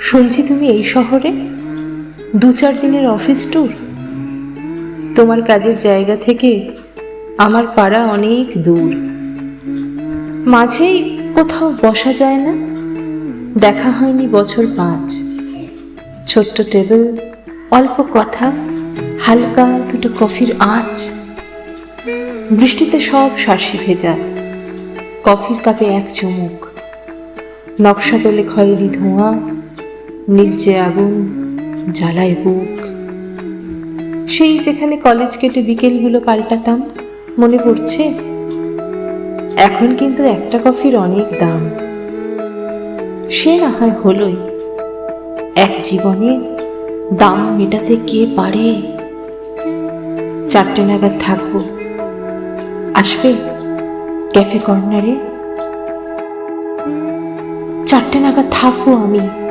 শুনছি তুমি এই শহরে? দু চার দিনের অফিস ট্যুর তোমার কাজের জায়গা থেকে আমার পাড়া অনেক দূর। মাঝেই কোথাও বসা যায় না? দেখা হয়নি বছর পাঁচ। ছোট্ট টেবিল, অল্প কথা, হালকা দুটো কফির আঁচ। বৃষ্টিতে সব শার্সি ভেজা। কফির কাপে এক চুমুক। নকশা তোলে খয়েরি ধোঁয়া, নীলচে আগুন, জ্বালায় বুক। সেই যেখানে কলেজ কেটে বিকেলগুলো পাল্টাতাম, মনে পড়ছে, এখন কিন্তু একটা কফির অনেক দাম। সে না হয় হলোই, এক জীবনে দাম মেটাতে কে পারে? চারটে নাগাদ থাকব, আসবে ক্যাফে কর্নারে? চারটে নাগাদ থাকব আমি।